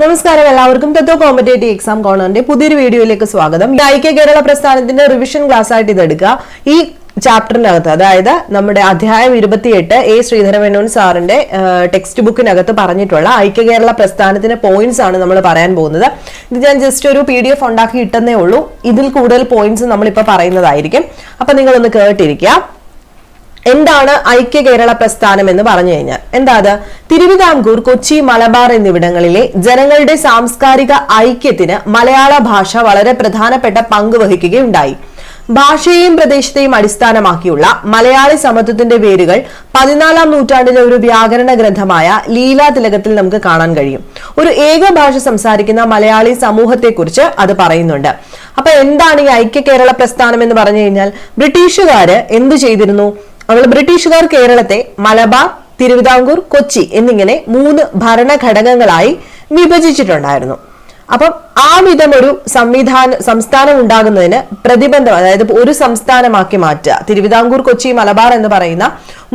നമസ്കാരം എല്ലാവർക്കും. തത്വ competitive exam കോണറിന്റെ പുതിയൊരു വീഡിയോയിലേക്ക് സ്വാഗതം. ഈ ഐക്യ കേരള പ്രസ്ഥാനത്തിന്റെ റിവിഷൻ ക്ലാസ് ആയിട്ട് ഇതെടുക്കുക. ഈ ചാപ്റ്ററിനകത്ത് അതായത് നമ്മുടെ അധ്യായം ഇരുപത്തിയെട്ട് എ ശ്രീധരമേനോൻ സാറിന്റെ ടെക്സ്റ്റ് ബുക്കിനകത്ത് പറഞ്ഞിട്ടുള്ള ഐക്യ കേരള പ്രസ്ഥാനത്തിന്റെ പോയിന്റ്സ് ആണ് നമ്മൾ പറയാൻ പോകുന്നത്. ഇത് ഞാൻ ജസ്റ്റ് ഒരു പി ഡി എഫ് ഉണ്ടാക്കി ഇട്ടെന്നേ ഉള്ളൂ. ഇതിൽ കൂടുതൽ പോയിന്റ്സ് നമ്മളിപ്പോൾ പറയുന്നതായിരിക്കും. അപ്പൊ നിങ്ങളൊന്ന് കേട്ടിരിക്കുക. എന്താണ് ഐക്യ കേരള പ്രസ്ഥാനം എന്ന് പറഞ്ഞു കഴിഞ്ഞാൽ? എന്താ അത്? തിരുവിതാംകൂർ കൊച്ചി മലബാർ എന്നിവിടങ്ങളിലെ ജനങ്ങളുടെ സാംസ്കാരിക ഐക്യത്തിന് മലയാള ഭാഷ വളരെ പ്രധാനപ്പെട്ട പങ്ക് വഹിക്കുകയുണ്ടായി. ഭാഷയെയും പ്രദേശത്തെയും അടിസ്ഥാനമാക്കിയുള്ള മലയാളി സമത്വത്തിന്റെ വേരുകൾ പതിനാലാം നൂറ്റാണ്ടിലെ ഒരു വ്യാകരണ ഗ്രന്ഥമായ ലീലാ തിലകത്തിൽ നമുക്ക് കാണാൻ കഴിയും. ഒരു ഏക ഭാഷ സംസാരിക്കുന്ന മലയാളി സമൂഹത്തെക്കുറിച്ച് അത് പറയുന്നുണ്ട്. അപ്പൊ എന്താണ് ഈ ഐക്യ കേരള പ്രസ്ഥാനം എന്ന് പറഞ്ഞു കഴിഞ്ഞാൽ ബ്രിട്ടീഷുകാര് എന്തു ചെയ്തിരുന്നു? അവൾ ബ്രിട്ടീഷുകാർ കേരളത്തെ മലബാർ തിരുവിതാംകൂർ കൊച്ചി എന്നിങ്ങനെ മൂന്ന് ഭരണഘടകങ്ങളായി വിഭജിച്ചിട്ടുണ്ടായിരുന്നു. അപ്പം ആ വിധം ഒരു സംവിധാന സംസ്ഥാനം ഉണ്ടാകുന്നതിന് പ്രതിബന്ധം അതായത് ഒരു സംസ്ഥാനമാക്കി മാറ്റുക തിരുവിതാംകൂർ കൊച്ചി മലബാർ എന്ന് പറയുന്ന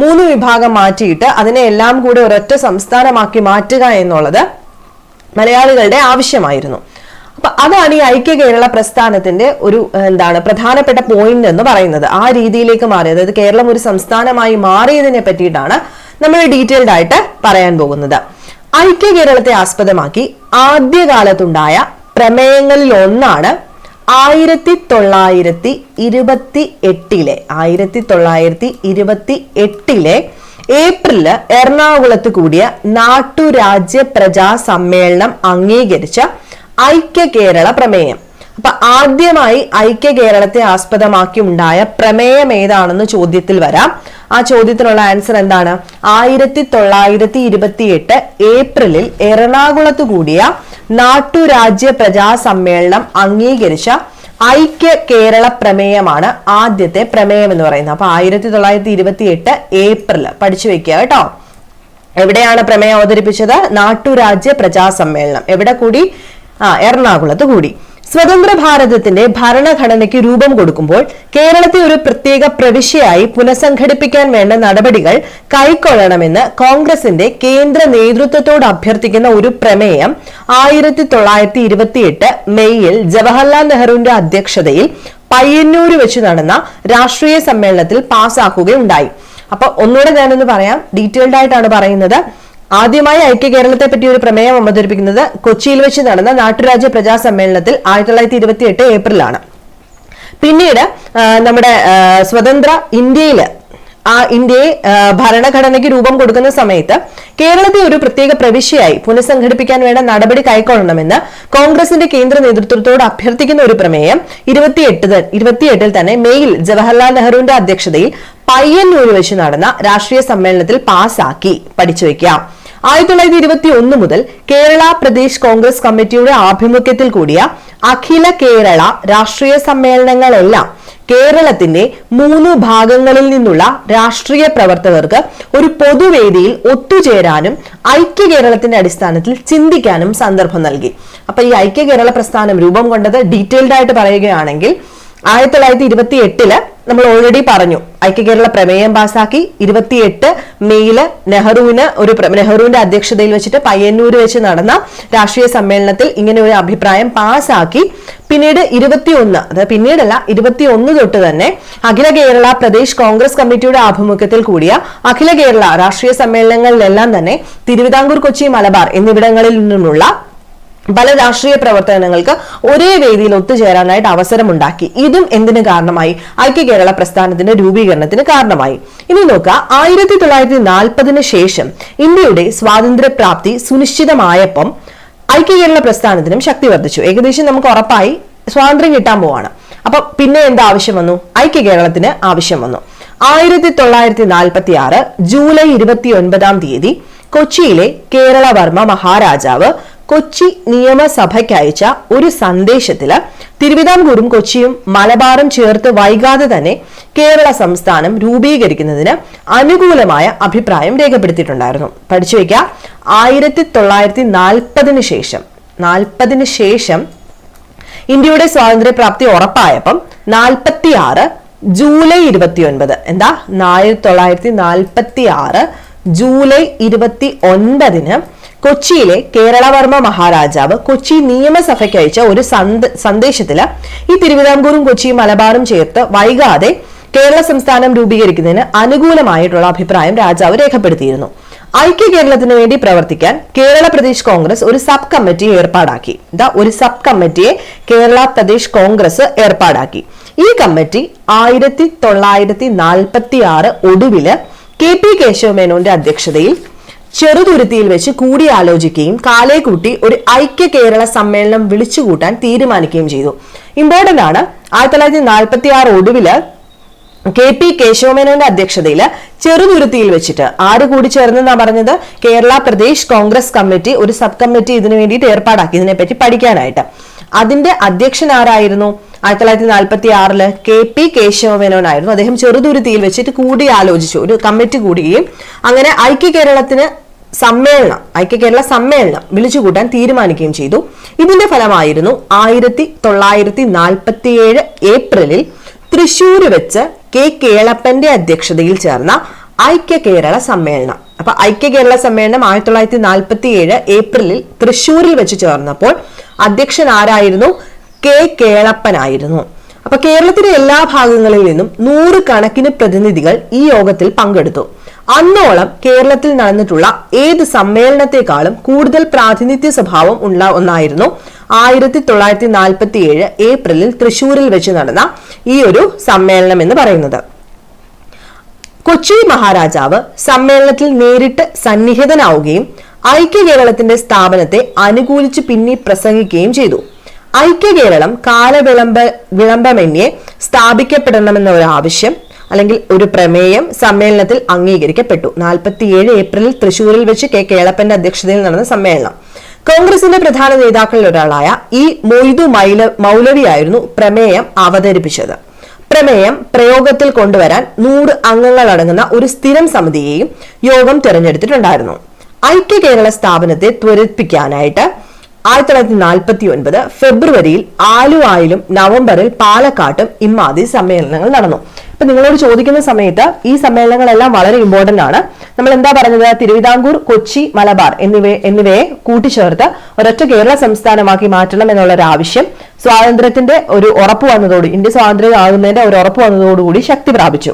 മൂന്ന് വിഭാഗം മാറ്റിയിട്ട് അതിനെ എല്ലാം കൂടെ ഒരൊറ്റ സംസ്ഥാനമാക്കി മാറ്റുക എന്നുള്ളത് മലയാളികളുടെ ആവശ്യമായിരുന്നു. അപ്പൊ അതാണ് ഈ ഐക്യ കേരള പ്രസ്ഥാനത്തിന്റെ ഒരു എന്താണ് പ്രധാനപ്പെട്ട പോയിന്റ് എന്ന് പറയുന്നത്. ആ രീതിയിലേക്ക് മാറി. അതായത് കേരളം ഒരു സംസ്ഥാനമായി മാറിയതിനെ പറ്റിയിട്ടാണ് നമ്മൾ ഡീറ്റെയിൽഡ് ആയിട്ട് പറയാൻ പോകുന്നത്. ഐക്യ കേരളത്തെ ആസ്പദമാക്കി ആദ്യകാലത്തുണ്ടായ പ്രമേയങ്ങളിൽ ഒന്നാണ് ആയിരത്തി തൊള്ളായിരത്തി ഇരുപത്തി എട്ടിലെ ആയിരത്തി തൊള്ളായിരത്തി ഇരുപത്തി എട്ടിലെ ഏപ്രിൽ എറണാകുളത്ത് കൂടിയ നാട്ടുരാജ്യ പ്രജാ സമ്മേളനം അംഗീകരിച്ച ഐക്യ കേരള പ്രമേയം അപ്പൊ ആദ്യമായി ഐക്യ കേരളത്തെ ആസ്പദമാക്കി ഉണ്ടായ പ്രമേയം ഏതാണെന്ന് ചോദ്യത്തിൽ വരാം. ആ ചോദ്യത്തിനുള്ള ആൻസർ എന്താണ്? ആയിരത്തി തൊള്ളായിരത്തി ഇരുപത്തി എട്ട് ഏപ്രിലിൽ എറണാകുളത്ത് കൂടിയ നാട്ടുരാജ്യ പ്രജാ സമ്മേളനം അംഗീകരിച്ച ഐക്യ കേരള പ്രമേയമാണ് ആദ്യത്തെ പ്രമേയം എന്ന് പറയുന്നത്. അപ്പൊ ആയിരത്തി തൊള്ളായിരത്തി ഇരുപത്തി എട്ട് ഏപ്രിൽ പഠിച്ചു വെക്കുക കേട്ടോ. എവിടെയാണ് പ്രമേയം അവതരിപ്പിച്ചത്? നാട്ടുരാജ്യ പ്രജാ സമ്മേളനം എവിടെ കൂടി? ആ എറണാകുളത്ത് കൂടി. സ്വതന്ത്ര ഭാരതത്തിന്റെ ഭരണഘടനയ്ക്ക് രൂപം കൊടുക്കുമ്പോൾ കേരളത്തെ ഒരു പ്രത്യേക പ്രവിശ്യയായി പുനഃസംഘടിപ്പിക്കാൻ വേണ്ട നടപടികൾ കൈക്കൊള്ളണമെന്ന് കോൺഗ്രസിന്റെ കേന്ദ്ര നേതൃത്വത്തോട് അഭ്യർത്ഥിക്കുന്ന ഒരു പ്രമേയം ആയിരത്തി തൊള്ളായിരത്തി ഇരുപത്തിയെട്ട് മെയ്യിൽ ജവഹർലാൽ നെഹ്റുവിന്റെ അധ്യക്ഷതയിൽ പയ്യന്നൂര് വെച്ച് നടന്ന രാഷ്ട്രീയ സമ്മേളനത്തിൽ പാസ്സാക്കുകയുണ്ടായി അപ്പൊ ഒന്നുകൂടെ ഞാനൊന്ന് പറയാം. ഡീറ്റെയിൽഡ് ആയിട്ടാണ് പറയുന്നത്. ആദ്യമായി ഐക്യ കേരളത്തെ പറ്റി ഒരു പ്രമേയം അവതരിപ്പിക്കുന്നത് കൊച്ചിയിൽ വെച്ച് നടന്ന നാട്ടുരാജ്യ പ്രജാ സമ്മേളനത്തിൽ ആയിരത്തി തൊള്ളായിരത്തി ഇരുപത്തി എട്ട് ഏപ്രിലാണ്. പിന്നീട് നമ്മുടെ സ്വതന്ത്ര ഇന്ത്യയിൽ ആ ഇന്ത്യയെ ഭരണഘടനയ്ക്ക് രൂപം കൊടുക്കുന്ന സമയത്ത് കേരളത്തെ ഒരു പ്രത്യേക പ്രവിശ്യയായി പുനഃസംഘടിപ്പിക്കാൻ വേണ്ട നടപടി കൈക്കൊള്ളണമെന്ന് കോൺഗ്രസിന്റെ കേന്ദ്ര നേതൃത്വത്തോട് അഭ്യർത്ഥിക്കുന്ന ഒരു പ്രമേയം ഇരുപത്തിയെട്ട് ഇരുപത്തിയെട്ടിൽ തന്നെ മെയിൽ ജവഹർലാൽ നെഹ്റുവിന്റെ അധ്യക്ഷതയിൽ പയ്യന്നൂരിൽ വെച്ച് നടന്ന രാഷ്ട്രീയ സമ്മേളനത്തിൽ പാസാക്കി. പഠിച്ചു വെക്കാം. ആയിരത്തി തൊള്ളായിരത്തി ഇരുപത്തി ഒന്ന് മുതൽ കേരള പ്രദേശ് കോൺഗ്രസ് കമ്മിറ്റിയുടെ ആഭിമുഖ്യത്തിൽ കൂടിയ അഖില കേരള രാഷ്ട്രീയ സമ്മേളനങ്ങളെല്ലാം കേരളത്തിന്റെ മൂന്ന് ഭാഗങ്ങളിൽ നിന്നുള്ള രാഷ്ട്രീയ പ്രവർത്തകർക്ക് ഒരു പൊതുവേദിയിൽ ഒത്തുചേരാനും ഐക്യ കേരളത്തിന്റെ അടിസ്ഥാനത്തിൽ ചിന്തിക്കാനും സന്ദർഭം നൽകി. അപ്പൊ ഈ ഐക്യ കേരള പ്രസ്ഥാനം രൂപം കൊണ്ടത് ഡീറ്റെയിൽഡ് ആയിട്ട് പറയുകയാണെങ്കിൽ ആയിരത്തി തൊള്ളായിരത്തി ഇരുപത്തി എട്ടിൽ നമ്മൾ ഓൾറെഡി പറഞ്ഞു. ഐക്യകേരള പ്രമേയം പാസാക്കി. ഇരുപത്തിയെട്ട് മെയ്യിൽ നെഹ്റുവിന് ഒരു നെഹ്റുവിന്റെ അധ്യക്ഷതയിൽ വെച്ചിട്ട് പയ്യന്നൂര് വെച്ച് നടന്ന രാഷ്ട്രീയ സമ്മേളനത്തിൽ ഇങ്ങനെ ഒരു അഭിപ്രായം പാസാക്കി. പിന്നീട് ഇരുപത്തിയൊന്ന് അതായത് പിന്നീടല്ല ഇരുപത്തിയൊന്ന് തൊട്ട് തന്നെ അഖില കേരള പ്രദേശ് കോൺഗ്രസ് കമ്മിറ്റിയുടെ ആഭിമുഖ്യത്തിൽ കൂടിയ അഖില കേരള രാഷ്ട്രീയ സമ്മേളനങ്ങളിലെല്ലാം തന്നെ തിരുവിതാംകൂർ കൊച്ചി മലബാർ എന്നിവിടങ്ങളിൽ നിന്നുമുള്ള പല രാഷ്ട്രീയ പ്രവർത്തനങ്ങൾക്ക് ഒരേ വേദിയിൽ ഒത്തുചേരാനായിട്ട് അവസരമുണ്ടാക്കി. ഇതും എന്തിന് കാരണമായി? ഐക്യ കേരള പ്രസ്ഥാനത്തിന്റെ രൂപീകരണത്തിന് കാരണമായി. ഇനി നോക്കുക ആയിരത്തി തൊള്ളായിരത്തി നാൽപ്പതിന് ശേഷം ഇന്ത്യയുടെ സ്വാതന്ത്ര്യപ്രാപ്തി സുനിശ്ചിതമായപ്പം ഐക്യ കേരള പ്രസ്ഥാനത്തിനും ശക്തി വർദ്ധിച്ചു. ഏകദേശം നമുക്ക് ഉറപ്പായി സ്വാതന്ത്ര്യം കിട്ടാൻ പോവാണ്. അപ്പൊ പിന്നെ എന്താ ആവശ്യം വന്നു? ഐക്യ കേരളത്തിന് ആവശ്യം വന്നു. ആയിരത്തി തൊള്ളായിരത്തി നാൽപ്പത്തി ആറ് ജൂലൈ ഇരുപത്തി ഒൻപതാം തീയതി കൊച്ചിയിലെ കേരളവർമ്മ മഹാരാജാവ് കൊച്ചി നിയമസഭയ്ക്കയച്ച ഒരു സന്ദേശത്തിൽ തിരുവിതാംകൂറും കൊച്ചിയും മലബാറും ചേർത്ത് വൈകാതെ തന്നെ കേരള സംസ്ഥാനം രൂപീകരിക്കുന്നതിന് അനുകൂലമായ അഭിപ്രായം രേഖപ്പെടുത്തിയിട്ടുണ്ടായിരുന്നു. പഠിച്ചു വയ്ക്കുക ആയിരത്തി തൊള്ളായിരത്തി നാൽപ്പതിന് ശേഷം നാൽപ്പതിന് ശേഷം ഇന്ത്യയുടെ സ്വാതന്ത്ര്യപ്രാപ്തി ഉറപ്പായപ്പം നാൽപ്പത്തി ആറ് ജൂലൈ ഇരുപത്തി ഒൻപത് എന്താ? ആയിരത്തി തൊള്ളായിരത്തി നാൽപ്പത്തി ആറ് ജൂലൈ ഇരുപത്തി ഒൻപതിന് കൊച്ചിയിലെ കേരളവർമ്മ മഹാരാജാവ് കൊച്ചി നിയമസഭയ്ക്ക് അയച്ച ഒരു സന്ദേശത്തിൽ ഈ തിരുവിതാംകൂറും കൊച്ചിയും മലബാറും ചേർത്ത് വൈകാതെ കേരള സംസ്ഥാനം രൂപീകരിക്കുന്നതിന് അനുകൂലമായിട്ടുള്ള അഭിപ്രായം രാജാവ് രേഖപ്പെടുത്തിയിരുന്നു. ഐക്യ കേരളത്തിന് വേണ്ടി പ്രവർത്തിക്കാൻ കേരള പ്രദേശ് കോൺഗ്രസ് ഒരു സബ് കമ്മിറ്റി ഏർപ്പാടാക്കി. ഇതാ ഒരു സബ് കമ്മിറ്റിയെ കേരള പ്രദേശ് കോൺഗ്രസ് ഏർപ്പാടാക്കി. ഈ കമ്മിറ്റി ആയിരത്തി തൊള്ളായിരത്തി നാൽപ്പത്തി ആറ് ഒടുവിൽ കെ പി കേശവമേനോന്റെ അധ്യക്ഷതയിൽ ചെറുതുരുത്തിയിൽ വെച്ച് കൂടിയാലോചിക്കുകയും കാലേ കൂട്ടി ഒരു ഐക്യ കേരള സമ്മേളനം വിളിച്ചുകൂട്ടാൻ തീരുമാനിക്കുകയും ചെയ്തു. ഇമ്പോർട്ടന്റ് ആണ്. ആയിരത്തി തൊള്ളായിരത്തി നാൽപ്പത്തി ആറ് ഒടുവിൽ കെ പി കേശവമേനോന്റെ അധ്യക്ഷതയിൽ ചെറുതുരുത്തിയിൽ വെച്ചിട്ട് ആര് കൂടി ചേർന്നെന്നാ പറഞ്ഞത്? കേരള പ്രദേശ് കോൺഗ്രസ് കമ്മിറ്റി ഒരു സബ് കമ്മിറ്റി ഇതിനു വേണ്ടിയിട്ട് ഏർപ്പാടാക്കി. ഇതിനെപ്പറ്റി പഠിക്കാനായിട്ട്. അതിന്റെ അധ്യക്ഷൻ ആരായിരുന്നു? ആയിരത്തി തൊള്ളായിരത്തി നാൽപ്പത്തി ആറിൽ കെ പി കേശവമേനോനായിരുന്നു. അദ്ദേഹം ചെറുതുരുത്തിയിൽ വെച്ചിട്ട് കൂടി ആലോചിച്ചു ഒരു കമ്മിറ്റി കൂടുകയും അങ്ങനെ ഐക്യ കേരളത്തിന് സമ്മേളനം ഐക്യ കേരള സമ്മേളനം വിളിച്ചുകൂട്ടാൻ തീരുമാനിക്കുകയും ചെയ്തു. ഇതിന്റെ ഫലമായിരുന്നു ആയിരത്തി തൊള്ളായിരത്തി നാൽപ്പത്തിയേഴ് ഏപ്രിലിൽ തൃശൂര് വെച്ച് കെ കേളപ്പന്റെ അധ്യക്ഷതയിൽ ചേർന്ന ഐക്യ കേരള സമ്മേളനം. അപ്പൊ ഐക്യ കേരള സമ്മേളനം ആയിരത്തി തൊള്ളായിരത്തി നാൽപ്പത്തി ഏഴ് ഏപ്രിലിൽ തൃശൂരിൽ വെച്ച് ചേർന്നപ്പോൾ അധ്യക്ഷൻ ആരായിരുന്നു കെ കേളപ്പനായിരുന്നു. അപ്പൊ കേരളത്തിലെ എല്ലാ ഭാഗങ്ങളിൽ നിന്നും നൂറുകണക്കിന് പ്രതിനിധികൾ ഈ യോഗത്തിൽ പങ്കെടുത്തു. അന്നോളം കേരളത്തിൽ നടന്നിട്ടുള്ള ഏത് സമ്മേളനത്തെക്കാളും കൂടുതൽ പ്രാതിനിധ്യ സ്വഭാവം ഉള്ള ഒന്നായിരുന്നു ആയിരത്തി തൊള്ളായിരത്തി നാൽപ്പത്തി ഏഴ് ഏപ്രിലിൽ തൃശൂരിൽ വെച്ച് നടന്ന ഈ ഒരു സമ്മേളനം എന്ന് പറയുന്നത്. കൊച്ചി മഹാരാജാവ് സമ്മേളനത്തിൽ നേരിട്ട് സന്നിഹിതനാവുകയും ഐക്യ കേരളത്തിന്റെ സ്ഥാപനത്തെ അനുകൂലിച്ച് പിന്നി പ്രസംഗിക്കുകയും ചെയ്തു. ഐക്യ കേരളം കാലവിളംബ വിളംബമന്യേ സ്ഥാപിക്കപ്പെടണമെന്ന ഒരു ആവശ്യം അല്ലെങ്കിൽ ഒരു പ്രമേയം സമ്മേളനത്തിൽ അംഗീകരിക്കപ്പെട്ടു. നാൽപ്പത്തിയേഴ് ഏപ്രിലിൽ തൃശൂരിൽ വെച്ച് കെ. കേളപ്പന്റെ അധ്യക്ഷതയിൽ നടന്ന സമ്മേളനം. കോൺഗ്രസിന്റെ പ്രധാന നേതാക്കളിൽ ഒരാളായ ഇ. മൊയ്തു മൈല മൗലവിയായിരുന്നു പ്രമേയം അവതരിപ്പിച്ചത്. പ്രമേയം പ്രയോഗത്തിൽ കൊണ്ടുവരാൻ നൂറ് അംഗങ്ങൾ അടങ്ങുന്ന ഒരു സ്ഥിരം സമിതിയെയും യോഗം തിരഞ്ഞെടുത്തിട്ടുണ്ടായിരുന്നു. ഐക്യ കേരള സ്ഥാപനത്തെ ത്വരിപ്പിക്കാനായിട്ട് ആയിരത്തി തൊള്ളായിരത്തി നാൽപ്പത്തി ഒൻപത് ഫെബ്രുവരിയിൽ ആലുവായിലും നവംബറിൽ പാലക്കാട്ടും ഇമാതി സമ്മേളനങ്ങൾ നടന്നു. അപ്പൊ നിങ്ങളോട് ചോദിക്കുന്ന സമയത്ത് ഈ സമ്മേളനങ്ങളെല്ലാം വളരെ ഇമ്പോർട്ടന്റ് ആണ്. നമ്മൾ എന്താ പറഞ്ഞത്? തിരുവിതാംകൂർ കൊച്ചി മലബാർ എന്നിവ എന്നിവയെ കൂട്ടിച്ചേർത്ത് ഒരൊറ്റ കേരള സംസ്ഥാനമാക്കി മാറ്റണം എന്നുള്ള ഒരു ആവശ്യം സ്വാതന്ത്ര്യത്തിന്റെ ഒരു ഉറപ്പ് വന്നതോട് ഇന്ത്യ സ്വാതന്ത്ര്യമാകുന്നതിന്റെ ഒരു ഉറപ്പ് വന്നതോടുകൂടി ശക്തി പ്രാപിച്ചു.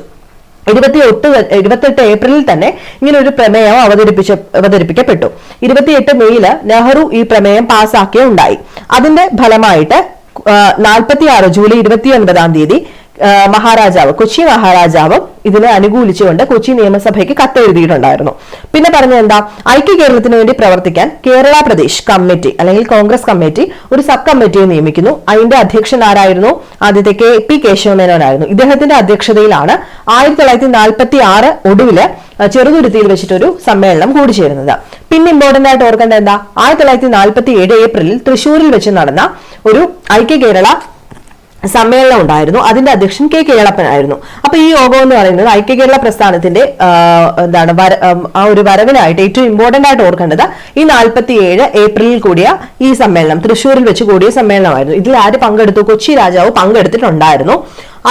ഇരുപത്തി എട്ട് ഇരുപത്തെട്ട് ഏപ്രിലിൽ തന്നെ ഇങ്ങനെ ഒരു പ്രമേയം അവതരിപ്പിച്ച അവതരിപ്പിക്കപ്പെട്ടു. ഇരുപത്തിയെട്ട് മെയ്യിൽ നെഹ്റു ഈ പ്രമേയം പാസാക്കിയുണ്ടായി. അതിന്റെ ഫലമായിട്ട് നാൽപ്പത്തി ആറ് ജൂലൈ ഇരുപത്തി ഒൻപതാം തീയതി മഹാരാജാവ് കൊച്ചി മഹാരാജാവ് ഇതിനെ അനുകൂലിച്ചുകൊണ്ട് കൊച്ചി നിയമസഭയ്ക്ക് കത്തെഴുതിയിട്ടുണ്ടായിരുന്നു. പിന്നെ പറഞ്ഞത് എന്താ? ഐക്യ കേരളത്തിന് വേണ്ടി പ്രവർത്തിക്കാൻ കേരള പ്രദേശ് കമ്മിറ്റി അല്ലെങ്കിൽ കോൺഗ്രസ് കമ്മിറ്റി ഒരു സബ് കമ്മിറ്റിയെ നിയമിക്കുന്നു. അതിന്റെ അധ്യക്ഷൻ ആരായിരുന്നു? ആദ്യത്തെ കെ പി കേശവമേനോനായിരുന്നു. ഇദ്ദേഹത്തിന്റെ അധ്യക്ഷതയിലാണ് ആയിരത്തി തൊള്ളായിരത്തി നാൽപ്പത്തി ആറ് ഒടുവിൽ ചെറുതുരുത്തിയിൽ വെച്ചിട്ടൊരു സമ്മേളനം കൂടി ചേരുന്നത് പിന്നെ ഇമ്പോർട്ടന്റ് ആയിട്ട് ഓർക്കേണ്ട എന്താ? ആയിരത്തി തൊള്ളായിരത്തി നാൽപ്പത്തി ഏഴ് ഏപ്രിലിൽ തൃശൂരിൽ വെച്ച് നടന്ന ഒരു ഐക്യ കേരള സമ്മേളനം ഉണ്ടായിരുന്നു. അതിന്റെ അധ്യക്ഷൻ കെ കേളപ്പൻ ആയിരുന്നു. അപ്പൊ ഈ യോഗം എന്ന് പറയുന്നത് ഐക്യ കേരള പ്രസ്ഥാനത്തിന്റെ എന്താണ് ആ ഒരു വരവിനായിട്ട് ഏറ്റവും ഇമ്പോർട്ടന്റ് ആയിട്ട് ഓർക്കേണ്ടത് ഈ നാൽപ്പത്തി ഏഴ് ഏപ്രിലിൽ കൂടിയ ഈ സമ്മേളനം തൃശ്ശൂരിൽ വെച്ച് കൂടിയ സമ്മേളനമായിരുന്നു. ഇതിൽ ആര് പങ്കെടുത്തു? കൊച്ചി രാജാവ് പങ്കെടുത്തിട്ടുണ്ടായിരുന്നു.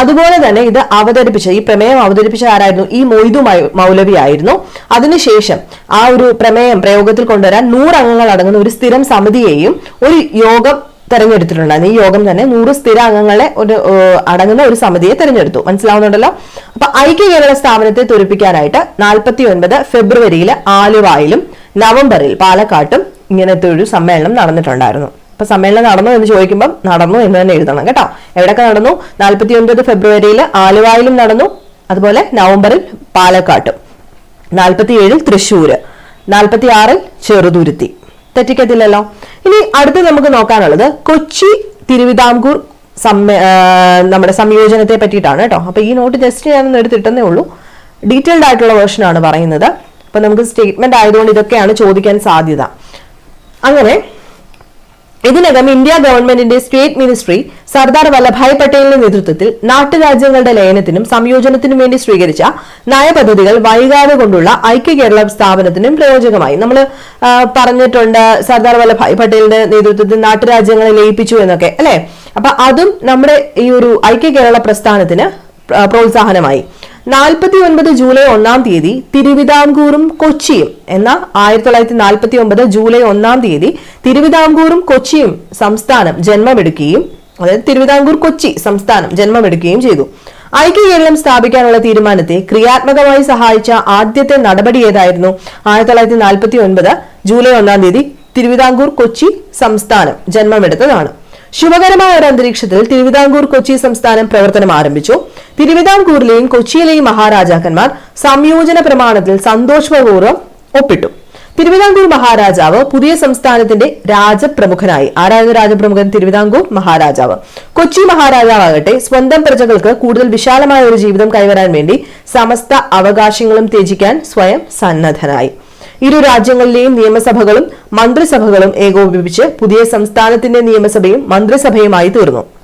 അതുപോലെ തന്നെ ഇത് അവതരിപ്പിച്ച ഈ പ്രമേയം അവതരിപ്പിച്ച ആരായിരുന്നു? ഈ മൊയ്തു മൗലവി ആയിരുന്നു. അതിനുശേഷം ആ ഒരു പ്രമേയം പ്രയോഗത്തിൽ കൊണ്ടുവരാൻ നൂറംഗങ്ങൾ അടങ്ങുന്ന ഒരു സ്ഥിരം സമിതിയെയും ഒരു യോഗം തെരഞ്ഞെടുത്തിട്ടുണ്ടായിരുന്നു ഈ യോഗം തന്നെ നൂറ് സ്ഥിര അംഗങ്ങളെ ഒരു അടങ്ങുന്ന ഒരു സമിതിയെ തെരഞ്ഞെടുത്തു. മനസ്സിലാവുന്നുണ്ടല്ലോ? അപ്പൊ ഐക്യ കേരള സ്ഥാപനത്തെ തുറപ്പിക്കാനായിട്ട് നാൽപ്പത്തി ഒൻപത് ഫെബ്രുവരിയിൽ ആലുവായിലും നവംബറിൽ പാലക്കാട്ടും ഇങ്ങനത്തെ ഒരു സമ്മേളനം നടന്നിട്ടുണ്ടായിരുന്നു. അപ്പൊ സമ്മേളനം നടന്നു എന്ന് ചോദിക്കുമ്പോൾ നടന്നു എന്ന് തന്നെ എഴുതണം കേട്ടോ. എവിടെയൊക്കെ നടന്നു? നാൽപ്പത്തി ഒൻപത് ഫെബ്രുവരിയിൽ ആലുവായിലും നടന്നു അതുപോലെ നവംബറിൽ പാലക്കാട്ടും. നാൽപ്പത്തി ഏഴിൽ തൃശ്ശൂര് നാൽപ്പത്തി ആറിൽ ചെറുതുരുത്തി. തെറ്റിക്കത്തില്ലല്ലോ. ഇനി അടുത്ത് നമുക്ക് നോക്കാനുള്ളത് കൊച്ചി തിരുവിതാംകൂർ നമ്മുടെ സംയോജനത്തെ പറ്റിയിട്ടാണ് കേട്ടോ. അപ്പൊ ഈ നോട്ട് ജസ്റ്റ് ഞാനൊന്ന് എടുത്തിട്ടെന്നേ ഉള്ളൂ. ഡീറ്റെയിൽഡ് ആയിട്ടുള്ള വേർഷൻ ആണ് പറയുന്നത്. അപ്പൊ നമുക്ക് സ്റ്റേറ്റ്മെന്റ് ആയതുകൊണ്ട് ഇതൊക്കെയാണ് ചോദിക്കാൻ സാധ്യത. അങ്ങനെ ഇതിനകം ഇന്ത്യ ഗവൺമെന്റിന്റെ സ്റ്റേറ്റ് മിനിസ്ട്രി സർദാർ വല്ലഭായ് പട്ടേലിന്റെ നേതൃത്വത്തിൽ നാട്ടുരാജ്യങ്ങളുടെ ലയനത്തിനും സംയോജനത്തിനും വേണ്ടി സ്വീകരിച്ച നയപദ്ധതികൾ വൈകാതെ കൊണ്ടുള്ള ഐക്യ കേരള സ്ഥാപനത്തിനും പ്രയോജകമായി നമ്മൾ പറഞ്ഞിട്ടുണ്ട് സർദാർ വല്ലഭായ് പട്ടേലിന്റെ നേതൃത്വത്തിൽ നാട്ടുരാജ്യങ്ങളെ ലയിപ്പിച്ചു എന്നൊക്കെ അല്ലെ? അപ്പൊ അതും നമ്മുടെ ഈ ഒരു ഐക്യ കേരള പ്രസ്ഥാനത്തിന് പ്രോത്സാഹനമായി. നാൽപ്പത്തി ഒൻപത് ജൂലൈ ഒന്നാം തീയതി തിരുവിതാംകൂറും കൊച്ചിയും എന്ന ആയിരത്തി തൊള്ളായിരത്തി നാൽപ്പത്തി ഒമ്പത് ജൂലൈ ഒന്നാം തീയതി തിരുവിതാംകൂറും കൊച്ചിയും സംസ്ഥാനം ജന്മമെടുക്കുകയും അതായത് തിരുവിതാംകൂർ കൊച്ചി സംസ്ഥാനം ജന്മമെടുക്കുകയും ചെയ്തു. ഐക്യകേരളം സ്ഥാപിക്കാനുള്ള തീരുമാനത്തെ ക്രിയാത്മകമായി സഹായിച്ച ആദ്യത്തെ നടപടി ഏതായിരുന്നു? ആയിരത്തി തൊള്ളായിരത്തി നാൽപ്പത്തി ഒൻപത് ജൂലൈ ഒന്നാം തീയതി തിരുവിതാംകൂർ കൊച്ചി സംസ്ഥാനം ജന്മമെടുത്തതാണ്. ശുഭകരമായ ഒരു അന്തരീക്ഷത്തിൽ തിരുവിതാംകൂർ കൊച്ചി സംസ്ഥാനം പ്രവർത്തനം ആരംഭിച്ചു. തിരുവിതാംകൂറിലെയും കൊച്ചിയിലെയും മഹാരാജാക്കന്മാർ സംയോജന പ്രമാണത്തിൽ സന്തോഷപൂർവം ഒപ്പിട്ടു. തിരുവിതാംകൂർ മഹാരാജാവ് പുതിയ സംസ്ഥാനത്തിന്റെ രാജപ്രമുഖനായി. ആരായിരുന്നു രാജപ്രമുഖൻ? തിരുവിതാംകൂർ മഹാരാജാവ്. കൊച്ചി മഹാരാജാവാകട്ടെ സ്വന്തം പ്രജകൾക്ക് കൂടുതൽ വിശാലമായ ഒരു ജീവിതം കൈവരാൻ വേണ്ടി സമസ്ത അവകാശങ്ങളും ത്യജിക്കാൻ സ്വയം സന്നദ്ധനായി. ഇരു രാജ്യങ്ങളിലെയും നിയമസഭകളും മന്ത്രിസഭകളും ഏകോപിപ്പിച്ച് പുതിയ സംസ്ഥാനത്തിന്റെ നിയമസഭയും മന്ത്രിസഭയുമായി തീർന്നു.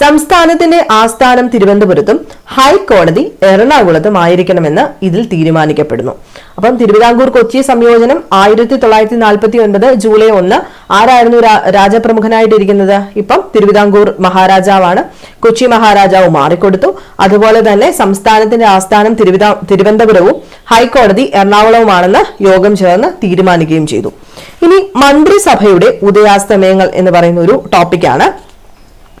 സംസ്ഥാനത്തിന്റെ ആസ്ഥാനം തിരുവനന്തപുരത്തും ഹൈക്കോടതി എറണാകുളത്തും ആയിരിക്കണമെന്ന് ഇതിൽ തീരുമാനിക്കപ്പെടുന്നു. അപ്പം തിരുവിതാംകൂർ കൊച്ചി സംയോജനം ആയിരത്തി തൊള്ളായിരത്തി നാൽപ്പത്തി ഒൻപത് ജൂലൈ ഒന്ന് ആരായിരുന്നു രാജപ്രമുഖനായിട്ടിരിക്കുന്നത്? ഇപ്പം തിരുവിതാംകൂർ മഹാരാജാവാണ്. കൊച്ചി മഹാരാജാവ് മാറിക്കൊടുത്തു. അതുപോലെ തന്നെ സംസ്ഥാനത്തിന്റെ ആസ്ഥാനം തിരുവിതാ തിരുവനന്തപുരവും ഹൈക്കോടതി എറണാകുളവുമാണെന്ന് യോഗം ചേർന്ന് തീരുമാനിക്കുകയും ചെയ്തു. ഇനി മന്ത്രിസഭയുടെ ഉദയാസ്തമയങ്ങൾ എന്ന് പറയുന്ന ഒരു ടോപ്പിക്കാണ്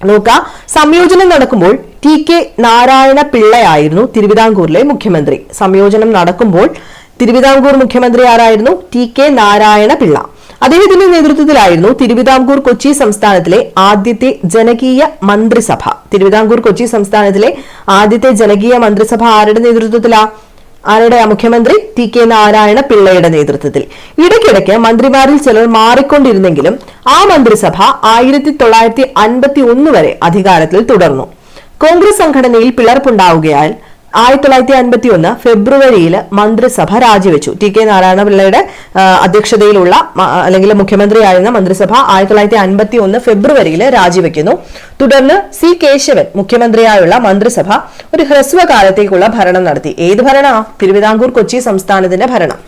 നോക്ക സംയോജനം നടക്കുമ്പോൾ ടി കെ നാരായണ പിള്ളയായിരുന്നു തിരുവിതാംകൂറിലെ മുഖ്യമന്ത്രി. സംയോജനം നടക്കുമ്പോൾ തിരുവിതാംകൂർ മുഖ്യമന്ത്രി ആരായിരുന്നു? T K Narayana Pillai. അദ്ദേഹത്തിന്റെ നേതൃത്വത്തിലായിരുന്നു തിരുവിതാംകൂർ കൊച്ചി സംസ്ഥാനത്തിലെ ആദ്യത്തെ ജനകീയ മന്ത്രിസഭ. തിരുവിതാംകൂർ കൊച്ചി സംസ്ഥാനത്തിലെ ആദ്യത്തെ ജനകീയ മന്ത്രിസഭ ആരുടെ നേതൃത്വത്തിലാ? ആരുടെ? മുഖ്യമന്ത്രി ടി കെ നാരായണ പിള്ളയുടെ നേതൃത്വത്തിൽ. ഇടയ്ക്കിടയ്ക്ക് മന്ത്രിമാരിൽ ചിലർ മാറിക്കൊണ്ടിരുന്നെങ്കിലും ആ മന്ത്രിസഭ ആയിരത്തി തൊള്ളായിരത്തി അൻപത്തി ഒന്ന് വരെ അധികാരത്തിൽ തുടർന്നു. കോൺഗ്രസ് സംഘടനയിൽ പിളർപ്പുണ്ടാവുകയാൽ ആയിരത്തി തൊള്ളായിരത്തി അൻപത്തി ഒന്ന് ഫെബ്രുവരിയിൽ മന്ത്രിസഭ രാജിവെച്ചു. ടി കെ നാരായണ പിള്ളയുടെ അധ്യക്ഷതയിലുള്ള അല്ലെങ്കിൽ മുഖ്യമന്ത്രിയായിരുന്ന മന്ത്രിസഭ ആയിരത്തി തൊള്ളായിരത്തി അൻപത്തി ഒന്ന് ഫെബ്രുവരിയിൽ രാജിവെക്കുന്നു. തുടർന്ന് സി കേശവൻ മുഖ്യമന്ത്രിയായുള്ള മന്ത്രിസഭ ഒരു ഹ്രസ്വകാലത്തേക്കുള്ള ഭരണം നടത്തി. ഏത് ഭരണ? തിരുവിതാംകൂർ കൊച്ചി സംസ്ഥാനത്തിന്റെ ഭരണം.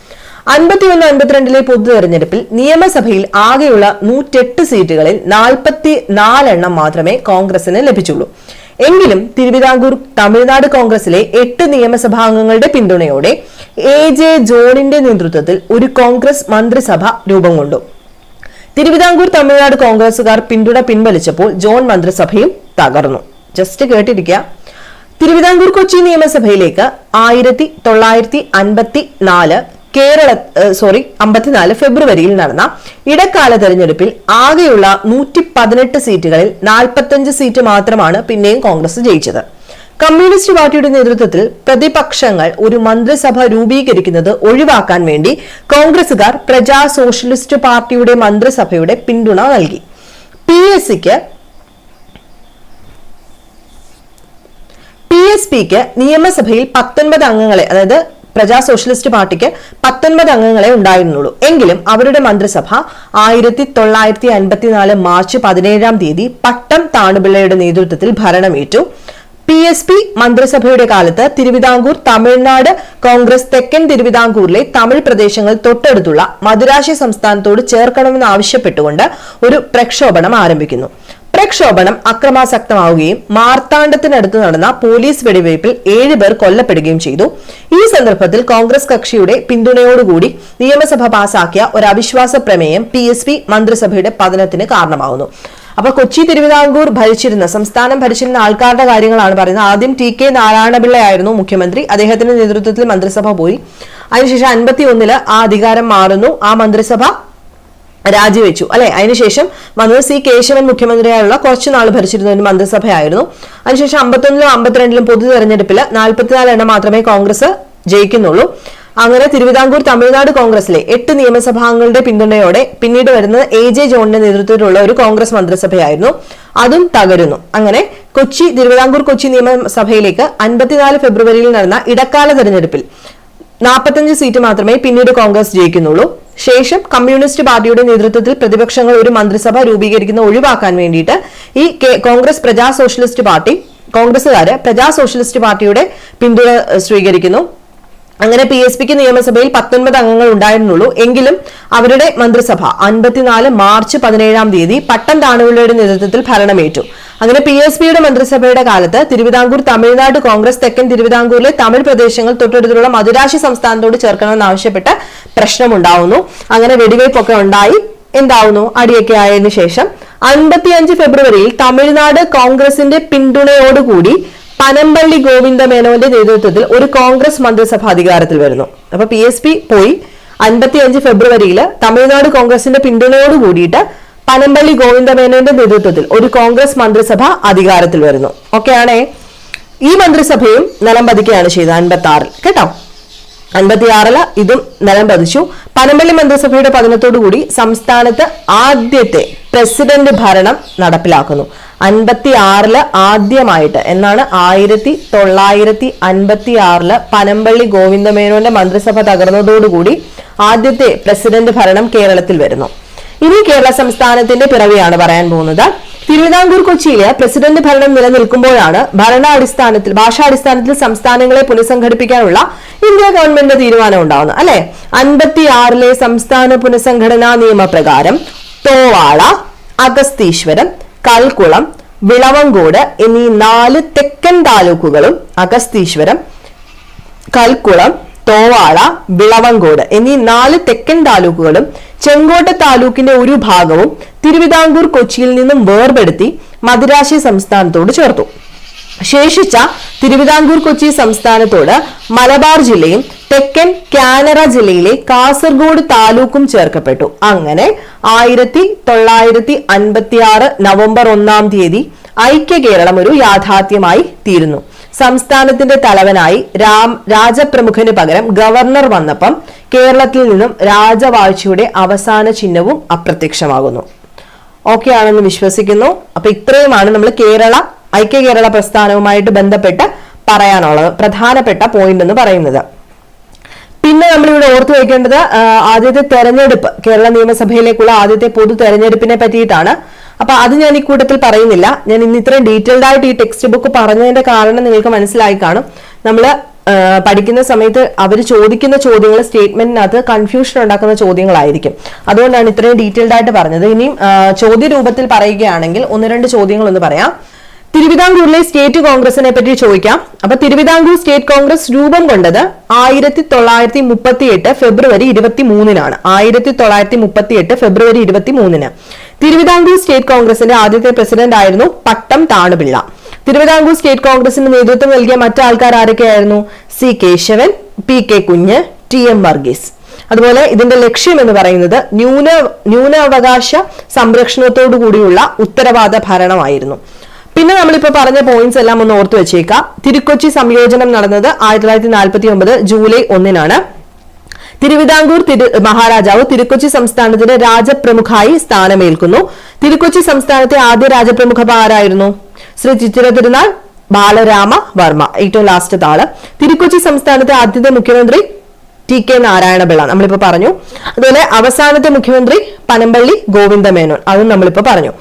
അൻപത്തിയൊന്ന് അൻപത്തിരണ്ടിലെ പൊതു തെരഞ്ഞെടുപ്പിൽ നിയമസഭയിൽ ആകെയുള്ള നൂറ്റെട്ട് സീറ്റുകളിൽ നാൽപ്പത്തി നാലെണ്ണം മാത്രമേ കോൺഗ്രസിന് ലഭിച്ചുള്ളൂ. എങ്കിലും തിരുവിതാംകൂർ തമിഴ്നാട് കോൺഗ്രസിലെ എട്ട് നിയമസഭാംഗങ്ങളുടെ പിന്തുണയോടെ എ ജെ ജോണിന്റെ നേതൃത്വത്തിൽ ഒരു കോൺഗ്രസ് മന്ത്രിസഭ രൂപം കൊണ്ടു. തിരുവിതാംകൂർ തമിഴ്നാട് കോൺഗ്രസുകാർ പിന്തുണ പിൻവലിച്ചപ്പോൾ ജോൺ മന്ത്രിസഭയും തകർന്നു. ജസ്റ്റ് കേട്ടിരിക്കുക. തിരുവിതാംകൂർ കൊച്ചി നിയമസഭയിലേക്ക് ആയിരത്തി തൊള്ളായിരത്തി അൻപത്തി നാല് കേരള സോറി അമ്പത്തിനാല് ഫെബ്രുവരിയിൽ നടന്ന ഇടക്കാല തെരഞ്ഞെടുപ്പിൽ ആകെയുള്ള നൂറ്റി പതിനെട്ട് സീറ്റുകളിൽ നാൽപ്പത്തഞ്ച് സീറ്റ് മാത്രമാണ് പിന്നെയും കോൺഗ്രസ് ജയിച്ചത്. കമ്മ്യൂണിസ്റ്റ് പാർട്ടിയുടെ നേതൃത്വത്തിൽ പ്രതിപക്ഷങ്ങൾ ഒരു മന്ത്രിസഭ രൂപീകരിക്കുന്നത് ഒഴിവാക്കാൻ വേണ്ടി കോൺഗ്രസുകാർ പ്രജാ സോഷ്യലിസ്റ്റ് പാർട്ടിയുടെ മന്ത്രിസഭയുടെ പിന്തുണ നൽകി. പി എസ് സിക്ക് പി എസ് പിക്ക് നിയമസഭയിൽ പത്തൊൻപത് അംഗങ്ങളെ അതായത് പ്രജാ സോഷ്യലിസ്റ്റ് പാർട്ടിക്ക് പത്തൊൻപത് അംഗങ്ങളെ ഉണ്ടായിരുന്നുള്ളൂ. എങ്കിലും അവരുടെ മന്ത്രിസഭ ആയിരത്തി തൊള്ളായിരത്തി അൻപത്തിനാല് മാർച്ച് പതിനേഴാം തീയതി പട്ടം താണുപിള്ളയുടെ നേതൃത്വത്തിൽ ഭരണമേറ്റു. പി എസ് പി മന്ത്രിസഭയുടെ കാലത്ത് തിരുവിതാംകൂർ തമിഴ്നാട് കോൺഗ്രസ് തെക്കൻ തിരുവിതാംകൂറിലെ തമിഴ് പ്രദേശങ്ങൾ തൊട്ടടുത്തുള്ള മദുരാശി സംസ്ഥാനത്തോട് ചേർക്കണമെന്ന് ആവശ്യപ്പെട്ടുകൊണ്ട് ഒരു പ്രക്ഷോഭണം ആരംഭിക്കുന്നു. പ്രക്ഷോഭണം അക്രമാസക്തമാവുകയും മാർത്താണ്ഡത്തിനടുത്ത് നടന്ന പോലീസ് വെടിവയ്പിൽ ഏഴ് പേർ കൊല്ലപ്പെടുകയും ചെയ്തു. ഈ സന്ദർഭത്തിൽ കോൺഗ്രസ് കക്ഷിയുടെ പിന്തുണയോടുകൂടി നിയമസഭ പാസാക്കിയ ഒരു അവിശ്വാസ പ്രമേയം പി എസ് പി മന്ത്രിസഭയുടെ പതനത്തിന് കാരണമാവുന്നു. അപ്പൊ കൊച്ചി തിരുവിതാംകൂർ ഭരിച്ചിരുന്ന സംസ്ഥാനം ഭരിച്ചിരുന്ന ആൾക്കാരുടെ കാര്യങ്ങളാണ് പറയുന്നത്. ആദ്യം ടി കെ നാരായണപിള്ളയായിരുന്നു മുഖ്യമന്ത്രി. അദ്ദേഹത്തിന്റെ നേതൃത്വത്തിൽ മന്ത്രിസഭ പോയി. അതിനുശേഷം അൻപത്തി ഒന്നിൽ ആ അധികാരം മാറുന്നു. ആ മന്ത്രിസഭ രാജിവെച്ചു. അല്ലെ? അതിനുശേഷം വന്നത് സി കേശവൻ മുഖ്യമന്ത്രിയായുള്ള കുറച്ചു നാൾ ഭരിച്ചിരുന്ന ഒരു മന്ത്രിസഭയായിരുന്നു. അതിനുശേഷം അമ്പത്തൊന്നിലും അമ്പത്തിരണ്ടിലും പൊതു തെരഞ്ഞെടുപ്പിൽ നാൽപ്പത്തിനാല് എണ്ണം മാത്രമേ കോൺഗ്രസ് ജയിക്കുന്നുള്ളൂ. അങ്ങനെ തിരുവിതാംകൂർ തമിഴ്നാട് കോൺഗ്രസിലെ എട്ട് നിയമസഭാംഗങ്ങളുടെ പിന്തുണയോടെ പിന്നീട് വരുന്നത് എ ജെ ജോണിന്റെ നേതൃത്വത്തിലുള്ള ഒരു കോൺഗ്രസ് മന്ത്രിസഭയായിരുന്നു. അതും തകരുന്നു. അങ്ങനെ കൊച്ചി തിരുവിതാംകൂർ കൊച്ചി നിയമസഭയിലേക്ക് അൻപത്തിനാല് ഫെബ്രുവരിയിൽ നടന്ന ഇടക്കാല തെരഞ്ഞെടുപ്പിൽ നാൽപ്പത്തഞ്ച് സീറ്റ് മാത്രമേ പിന്നീട് കോൺഗ്രസ് ജയിക്കുന്നുള്ളൂ. ശേഷം കമ്മ്യൂണിസ്റ്റ് പാർട്ടിയുടെ നേതൃത്വത്തിൽ പ്രതിപക്ഷങ്ങൾ ഒരു മന്ത്രിസഭ രൂപീകരിക്കുന്ന ഒഴിവാക്കാൻ വേണ്ടിയിട്ട് ഈ കോൺഗ്രസ് പ്രജാ സോഷ്യലിസ്റ്റ് പാർട്ടി കോൺഗ്രസുകാര് പ്രജാ സോഷ്യലിസ്റ്റ് പാർട്ടിയുടെ പിന്തുണ സ്വീകരിക്കുന്നു. അങ്ങനെ പി എസ് പിക്ക് നിയമസഭയിൽ പത്തൊൻപത് അംഗങ്ങൾ ഉണ്ടായിരുന്നുള്ളൂ. എങ്കിലും അവരുടെ മന്ത്രിസഭ അൻപത്തിനാല് മാർച്ച് പതിനേഴാം തീയതി പട്ടം താണുവിളയുടെ നേതൃത്വത്തിൽ ഭരണമേറ്റു. അങ്ങനെ പി എസ് പിയുടെ മന്ത്രിസഭയുടെ കാലത്ത് തിരുവിതാംകൂർ തമിഴ്നാട് കോൺഗ്രസ് തെക്കൻ തിരുവിതാംകൂറിലെ തമിഴ് പ്രദേശങ്ങൾ തൊട്ടടുത്തുള്ള മധുരാശി സംസ്ഥാനത്തോട് ചേർക്കണമെന്നാവശ്യപ്പെട്ട് പ്രശ്നമുണ്ടാവുന്നു. അങ്ങനെ വെടിവയ്പൊക്കെ ഉണ്ടായി. എന്താവുന്നു? അടിയൊക്കെ ആയതിനു ശേഷം അൻപത്തിയഞ്ച് ഫെബ്രുവരിയിൽ തമിഴ്നാട് കോൺഗ്രസിന്റെ പിന്തുണയോടുകൂടി പനമ്പള്ളി ഗോവിന്ദ മേനോന്റെ നേതൃത്വത്തിൽ ഒരു കോൺഗ്രസ് മന്ത്രിസഭ അധികാരത്തിൽ വരുന്നു. അപ്പൊ പി എസ് പി പോയി അൻപത്തിയഞ്ച് ഫെബ്രുവരിയിൽ തമിഴ്നാട് കോൺഗ്രസിന്റെ പിന്തുണയോട് കൂടിയിട്ട് പനമ്പള്ളി ഗോവിന്ദ മേനോന്റെ നേതൃത്വത്തിൽ ഒരു കോൺഗ്രസ് മന്ത്രിസഭ അധികാരത്തിൽ വരുന്നു. ഓക്കെയാണേ? ഈ മന്ത്രിസഭയും നിലം പതിക്കുകയാണ് ചെയ്തത് അൻപത്തി ആറിൽ കേട്ടോ? അൻപത്തി ആറിൽ ഇതും നിലം പതിച്ചു. പനമ്പള്ളി മന്ത്രിസഭയുടെ പതനത്തോടുകൂടി സംസ്ഥാനത്ത് ആദ്യത്തെ പ്രസിഡന്റ് ഭരണം നടപ്പിലാക്കുന്നു. അൻപത്തി ആറിൽ ആദ്യമായിട്ട് എന്നാണ് ആയിരത്തി തൊള്ളായിരത്തി അൻപത്തി ആറിൽ പനമ്പള്ളി ഗോവിന്ദമേനോന്റെ മന്ത്രിസഭ തകർന്നതോടുകൂടി ആദ്യത്തെ പ്രസിഡന്റ് ഭരണം കേരളത്തിൽ വരുന്നു. ഇനി കേരള സംസ്ഥാനത്തിന്റെ പിറവിയാണ് പറയാൻ പോകുന്നത്. തിരുവിതാംകൂർ കൊച്ചിയിൽ പ്രസിഡന്റ് ഭരണം നിലനിൽക്കുമ്പോഴാണ് ഭരണാടിസ്ഥാനത്തിൽ ഭാഷാടിസ്ഥാനത്തിൽ സംസ്ഥാനങ്ങളെ പുനഃസംഘടിപ്പിക്കാനുള്ള ഇന്ത്യ ഗവൺമെന്റിന്റെ തീരുമാനം ഉണ്ടാവുന്നത് അല്ലെ? അൻപത്തിയാറിലെ സംസ്ഥാന പുനഃസംഘടനാ നിയമപ്രകാരം തോവാള അഗസ്തീശ്വരം കൽക്കുളം വിളവങ്കോട് എന്നീ നാല് തെക്കൻ താലൂക്കുകളും അഗസ്തീശ്വരം കൽക്കുളം തോവാള വിളവങ്കോട് എന്നീ നാല് തെക്കൻ താലൂക്കുകളും ചെങ്കോട്ട താലൂക്കിന്റെ ഒരു ഭാഗവും തിരുവിതാംകൂർ കൊച്ചിയിൽ നിന്നും വേർപെടുത്തി മദിരാശി സംസ്ഥാനത്തോട് ചേർത്തു. ശേഷിച്ച തിരുവിതാംകൂർ കൊച്ചി സംസ്ഥാനത്തോട് മലബാർ ജില്ലയും തെക്കൻ കാനറ ജില്ലയിലെ കാസർഗോഡ് താലൂക്കും ചേർക്കപ്പെട്ടു. അങ്ങനെ ആയിരത്തി തൊള്ളായിരത്തി അൻപത്തി ആറ് നവംബർ ഒന്നാം തീയതി ഐക്യ കേരളം ഒരു യാഥാർത്ഥ്യമായി തീരുന്നു. സംസ്ഥാനത്തിന്റെ തലവനായി രാം രാജപ്രമുഖന് പകരം ഗവർണർ വന്നപ്പം കേരളത്തിൽ നിന്നും രാജവാഴ്ചയുടെ അവസാന ചിഹ്നവും അപ്രത്യക്ഷമാകുന്നു. ഓക്കെ ആണെന്ന് വിശ്വസിക്കുന്നു. അപ്പൊ ഇത്രയുമാണ് നമ്മൾ കേരള ഐക്യ കേരള പ്രസ്ഥാനവുമായിട്ട് ബന്ധപ്പെട്ട് പറയാനുള്ളത് പ്രധാനപ്പെട്ട പോയിന്റ് എന്ന് പറയുന്നത്. പിന്നെ നമ്മളിവിടെ ഓർത്തു വയ്ക്കേണ്ടത് ആദ്യത്തെ തെരഞ്ഞെടുപ്പ് കേരള നിയമസഭയിലേക്കുള്ള ആദ്യത്തെ പൊതു തെരഞ്ഞെടുപ്പിനെ പറ്റിയിട്ടാണ് അപ്പൊ അത് ഞാൻ ഈ കൂട്ടത്തിൽ പറയുന്നില്ല. ഞാൻ ഇന്ന് ഇത്രയും ഡീറ്റെയിൽഡ് ആയിട്ട് ഈ ടെക്സ്റ്റ് ബുക്ക് പറഞ്ഞതിന്റെ കാരണം നിങ്ങൾക്ക് മനസ്സിലായി കാണും. നമ്മൾ പഠിക്കുന്ന സമയത്ത് അവർ ചോദിക്കുന്ന ചോദ്യങ്ങൾ സ്റ്റേറ്റ്മെന്റിനകത്ത് കൺഫ്യൂഷൻ ഉണ്ടാക്കുന്ന ചോദ്യങ്ങളായിരിക്കും. അതുകൊണ്ടാണ് ഇത്രയും ഡീറ്റെയിൽഡ് ആയിട്ട് പറഞ്ഞത്. ഇനിയും ചോദ്യ രൂപത്തിൽ പറയുകയാണെങ്കിൽ ഒന്ന് രണ്ട് ചോദ്യങ്ങൾ ഒന്ന് പറയാം. തിരുവിതാംകൂറിലെ സ്റ്റേറ്റ് കോൺഗ്രസിനെ പറ്റി ചോദിക്കാം. അപ്പൊ തിരുവിതാംകൂർ സ്റ്റേറ്റ് കോൺഗ്രസ് രൂപം കൊണ്ടത് ആയിരത്തി തൊള്ളായിരത്തി മുപ്പത്തി എട്ട് ഫെബ്രുവരി ഇരുപത്തി മൂന്നിനാണ് ആയിരത്തി തൊള്ളായിരത്തി മുപ്പത്തി എട്ട് ഫെബ്രുവരി ഇരുപത്തി മൂന്നിന് തിരുവിതാംകൂർ സ്റ്റേറ്റ് കോൺഗ്രസിന്റെ ആദ്യത്തെ പ്രസിഡന്റ് ആയിരുന്നു പട്ടം താണുപിള്ള. തിരുവിതാംകൂർ സ്റ്റേറ്റ് കോൺഗ്രസിന് നേതൃത്വം നൽകിയ മറ്റു ആൾക്കാർ ആരൊക്കെയായിരുന്നു? C Kesavan P K Kunju T M Varghese. അതുപോലെ ഇതിന്റെ ലക്ഷ്യം എന്ന് പറയുന്നത് ന്യൂന ന്യൂനാവകാശ സംരക്ഷണത്തോടു കൂടിയുള്ള ഉത്തരവാദ ഭരണമായിരുന്നു. പിന്നെ നമ്മളിപ്പോ പറഞ്ഞ പോയിന്റ്സ് എല്ലാം ഒന്ന് ഓർത്തു വെച്ചേക്കാം. തിരുക്കൊച്ചി സംയോജനം നടന്നത് ആയിരത്തി തൊള്ളായിരത്തി നാൽപ്പത്തി ഒമ്പത് ജൂലൈ ഒന്നിനാണ്. തിരുവിതാംകൂർ തിരു മഹാരാജാവ് തിരുക്കൊച്ചി സംസ്ഥാനത്തിന്റെ രാജപ്രമുഖായി സ്ഥാനമേൽക്കുന്നു. തിരുക്കൊച്ചി സംസ്ഥാനത്തെ ആദ്യ രാജപ്രമുഖ ആരായിരുന്നു? ശ്രീ ചിത്തിര തിരുനാൾ ബാലരാമ വർമ്മ. ഏറ്റവും ലാസ്റ്റ് താൾ. തിരുക്കൊച്ചി സംസ്ഥാനത്തെ ആദ്യത്തെ മുഖ്യമന്ത്രി ടി കെ നാരായണപിള്ള നമ്മളിപ്പോ പറഞ്ഞു. അതുപോലെ അവസാനത്തെ മുഖ്യമന്ത്രി പനമ്പള്ളി ഗോവിന്ദമേനോൻ. അതും നമ്മളിപ്പോ പറഞ്ഞു.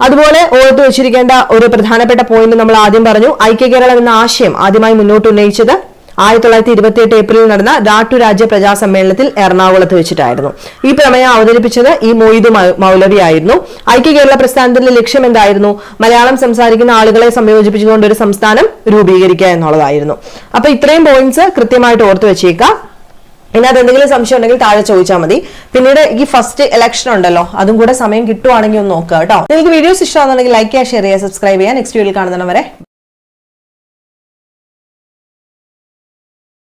അതുപോലെ ഓർത്തു വെച്ചിരിക്കേണ്ട ഒരു പ്രധാനപ്പെട്ട പോയിന്റ് നമ്മൾ ആദ്യം പറഞ്ഞു. ഐക്യ കേരളം എന്ന ആശയം ആദ്യമായി മുന്നോട്ട് ഉന്നയിച്ചത് ആയിരത്തി തൊള്ളായിരത്തി ഇരുപത്തി എട്ട് ഏപ്രിലിൽ നടന്ന രാട്ടുരാജ്യ പ്രജാ സമ്മേളനത്തിൽ എറണാകുളത്ത് വെച്ചിട്ടായിരുന്നു. ഈ പ്രമേയം അവതരിപ്പിച്ചത് ഈ മൊയ്തു മൗലവിയായിരുന്നു. ഐക്യ കേരള പ്രസ്ഥാനത്തിന്റെ ലക്ഷ്യം എന്തായിരുന്നു? മലയാളം സംസാരിക്കുന്ന ആളുകളെ സംയോജിപ്പിച്ചുകൊണ്ട് ഒരു സംസ്ഥാനം രൂപീകരിക്കുക എന്നുള്ളതായിരുന്നു. അപ്പൊ ഇത്രയും പോയിന്റ്സ് കൃത്യമായിട്ട് ഓർത്തു വെച്ചേക്കാം ഇതിനകത്ത് എന്തെങ്കിലും സംശയം ഉണ്ടെങ്കിൽ താഴെ ചോദിച്ചാൽ മതി. പിന്നീട് ഈ ഫസ്റ്റ് ഇലക്ഷൻ ഉണ്ടല്ലോ അതും കൂടെ സമയം കിട്ടുവാണെങ്കിൽ ഒന്ന് നോക്കുക കേട്ടോ. നിങ്ങൾക്ക് വീഡിയോസ് ഇഷ്ടമാണെന്നുണ്ടെങ്കിൽ ലൈക്ക് ചെയ്യുക ഷെയർ ചെയ്യുക സബ്സ്ക്രൈബ് ചെയ്യുക. നെക്സ്റ്റ് വീഡിയോയിൽ കാണുന്നവരെ